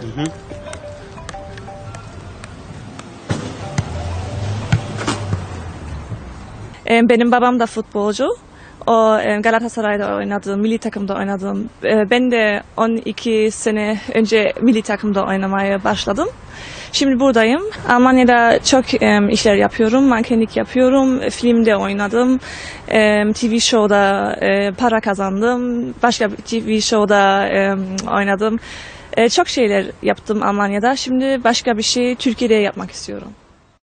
Hı hı. E, Benim babam da futbolcu. O e, Galatasaray'da oynadı, milli takımda oynadım. E, Ben de 12 sene önce milli takımda oynamaya başladım. Şimdi buradayım. Almanya'da çok e, işler yapıyorum. Mankenlik yapıyorum. Filmde oynadım. TV show'da para kazandım. Başka TV show'da oynadım. Çok şeyler yaptım Almanya'da. Şimdi başka bir şey Türkiye'de yapmak istiyorum.